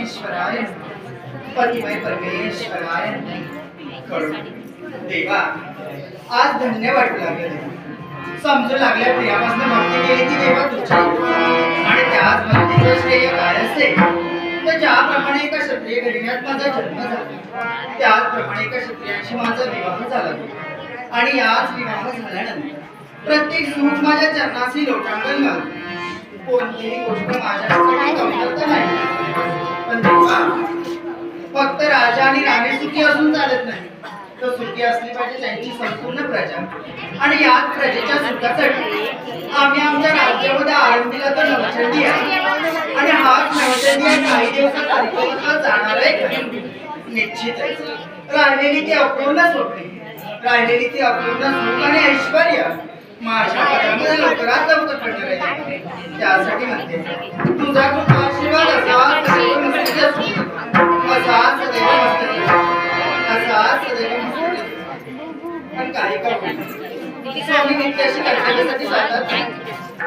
परमेश्वराय पतिमय परमेश्वराय करू देवा आज धन्य वाटू लागले. समजू लागल्या प्रियापासून भक्ती केली की देवा तुझ्या आणि त्याच भक्तीचं श्रेय काय असते तर ज्याप्रमाणे एका क्षत्रिय घडण्यात माझा जन्म झाला त्याचप्रमाणे एका क्षत्रियांशी माझा विवाह झाला. आणि याच विवाह झाल्यानंतर प्रत्येक सुख माझ्या चरणाशी लोटांगण घालतो कोणतीही गोष्ट माझ्यासाठी कमतरता नाही. पण फक्त राजा आणि राणी सुखी असून चालत नाही. तर सुखी असली पाहिजे त्यांची संपूर्ण प्रजा. आणि याच प्रजेच्या सुखासाठी आम्ही आमच्या राज्यामध्ये आरंभीला तर नवचंदी आहे. आणि हाच नवचंदी काही दिवसात तारखेला जाणार आहे निश्चित राहिलेली ती अपूर्ण सोडली राहिलेली ती अपूर्ण सुख आणि ऐश्वर्य माझ्या पदामध्ये लवकरात लवकर पडणार आहे त्यासाठी म्हणते तुझा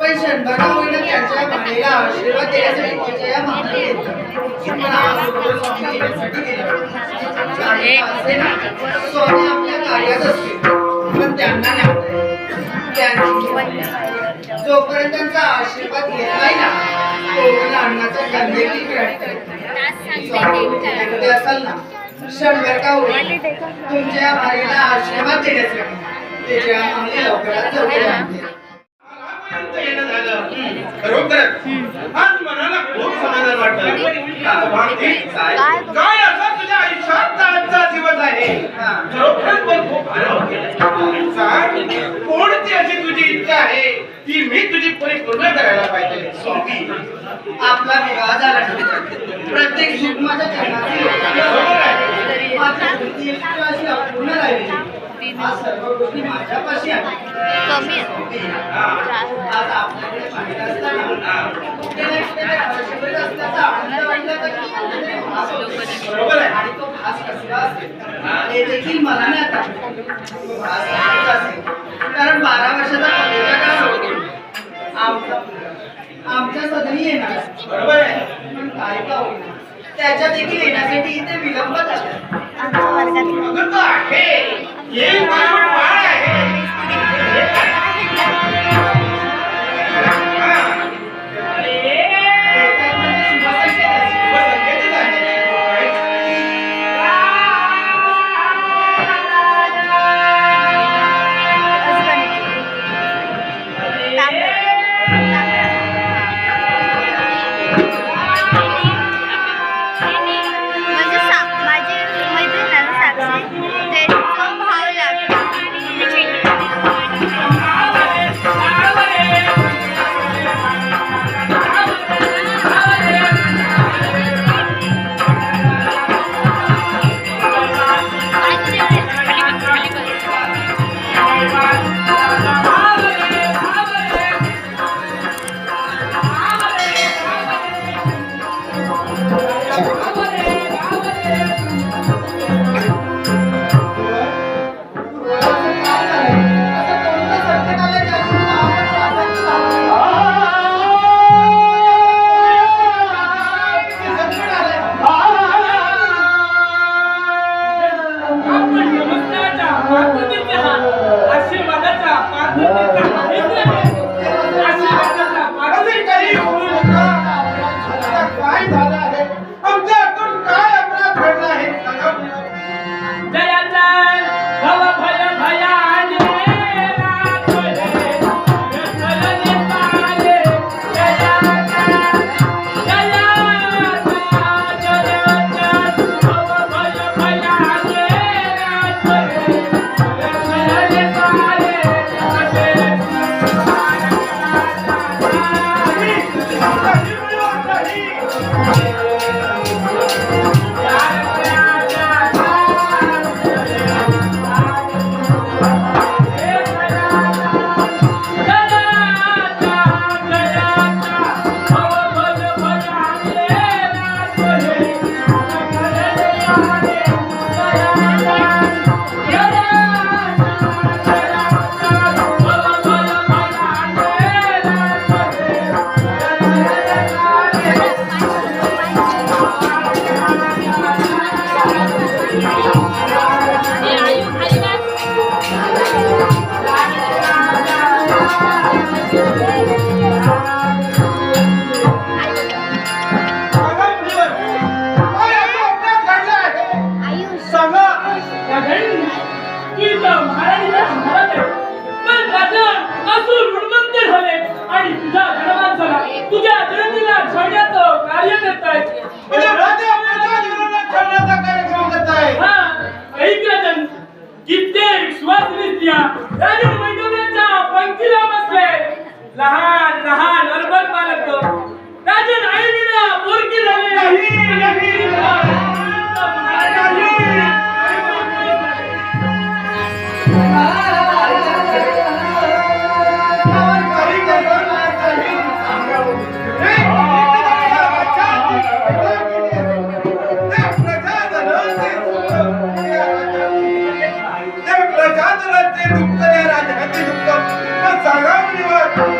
पण क्षणभर होईना त्यांच्या आशीर्वाद देण्यासाठी तिच्यामागे येतात. स्वामी आपल्या कार्यात असतील. पण त्यांना जोपर्यंत त्यांचा आशीर्वाद घेत नाही ना तोपर्यंत अन्नाचा असाल ना क्षणभर का होईल? तुमच्या भाईला आशीर्वाद देण्यासाठी. खरोखरच आज मनाला खूप समाधान काय? असा तुझ्या आयुष्यात आजचा दिवस आहे खरोखरच खूप आनंद केला. कोणती अशी तुझी इच्छा आहे ती मी तुझी परिपूर्ण करायला पाहिजे स्वामी आपला विवाह झाला प्रत्येक शुभ माझ्या चरणाची मात्र अशी अपूर्ण राहिली आहेत कमी हे कारण बारा वर्षाचा आमच्या सदनी येणार बरोबर आहे. पण काय का होईना त्याच्या देखील येण्यासाठी इथे विलंब झाला. आमच्या वर्गात Terra. तू इथं महाराणीला महाराज आहे पण राजा असून गुणवंत झाले आणि तुझ्या जनमानसाला तुझ्या जनतेला छळण्याचं कार्य करतायत. म्हणजे राजा आपल्या जीवनाला छळण्याचा कार्यक्रम करत आहे हा ऐक राजन कित्येक सुवासिनी स्त्रिया राजन मैदानाच्या पंक्तीला बसले. लहान लहान अर्बन बालक ದುಃಖದೇ ರಾಜ ಗತಿ ದುಃಖ ಸರ್ವ ನಿವಾರ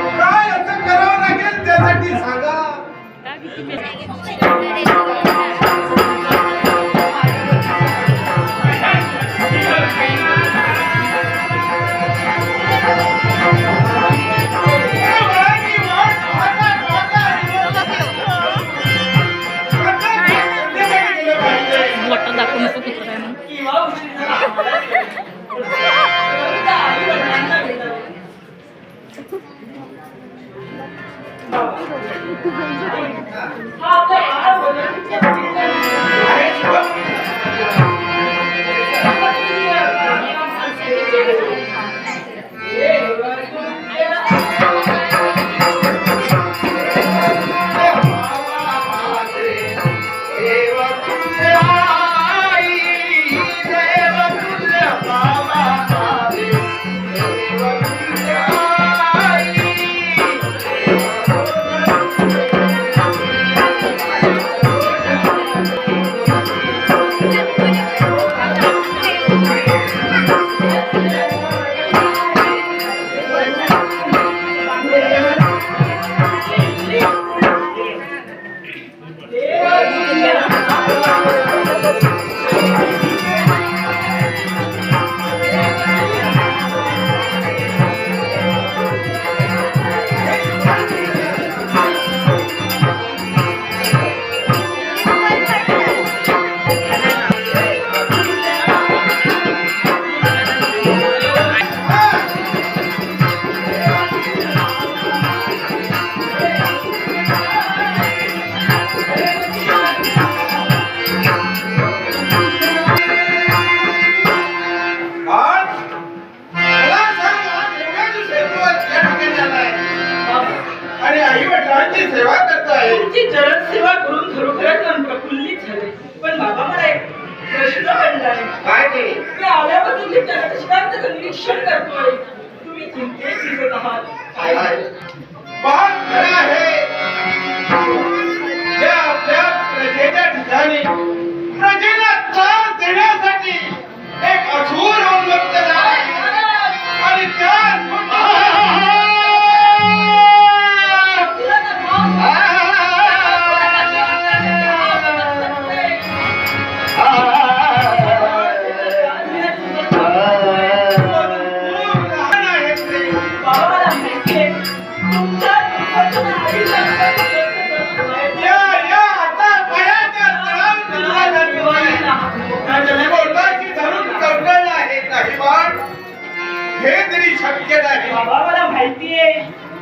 आल्यापासून निरीक्षण करतोय तुम्ही चिंतेत दिसत आहात. काय बाळ आहे. हे तरी शक्य नाही. बाबा मला माहितीये.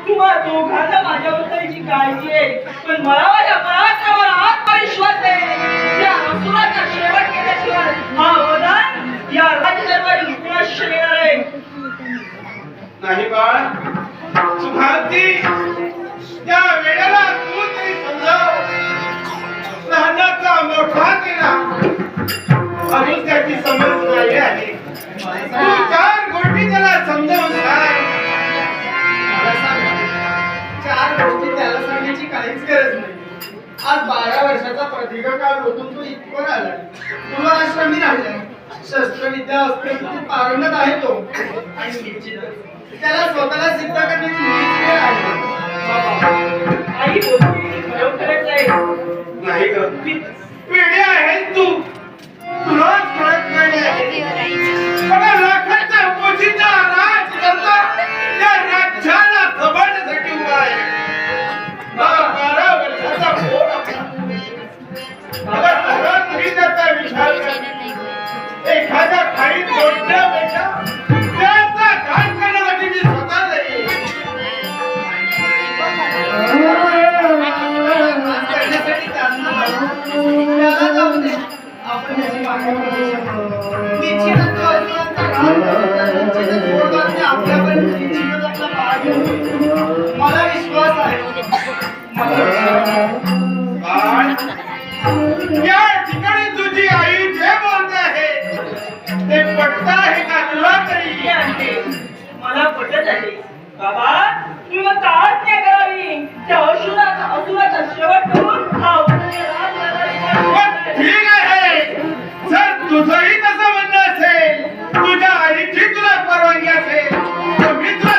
तुम्हा दोघांना माझ्याबद्दलची काळजी आहे. पण मला माझ्या पराक्रमावर आत्मविश्वास आहे. या असुराचा शेवट केल्याशिवाय हा वरदान या राजदरबारी हुकुमाश येणार आहे. नाही बाळ सुभाती त्या वेळेला तू तरी समजाव. लहानाचा मोठा केला. अजून त्याची समज बारा वर्षाचा प्रदीर्घ काळ होतून तो इथवर आलाय तुला आश्रमी राहिलाय शस्त्रविद्या अस्त्रविद्या पारंगत आहे तो. आणि निश्चितच त्याला स्वतःला सिद्ध करण्याची वेळ आहे. बाबा, आई बोलते खरोखरच आहे नाही ग. पिढी आहे तू. तुलाच कळत नाही. बघा, लाखाचा आपण त्याची मागणी करू शकतो. निश्चितच तो अर्जुनाचा निश्चितच आपला मला विश्वास आहे या ठिकाणी तुझी आई जे बोलत आहे ते पटत आहे का तुला तरी आहे. मला पटत आहे बाबा तुम्ही मग का आज्ञा करावी त्या शेवट करून हा ठीक आहे. जर तुझंही तसं म्हणणं असेल तुझ्या आईची तुला परवानगी असेल तर मित्र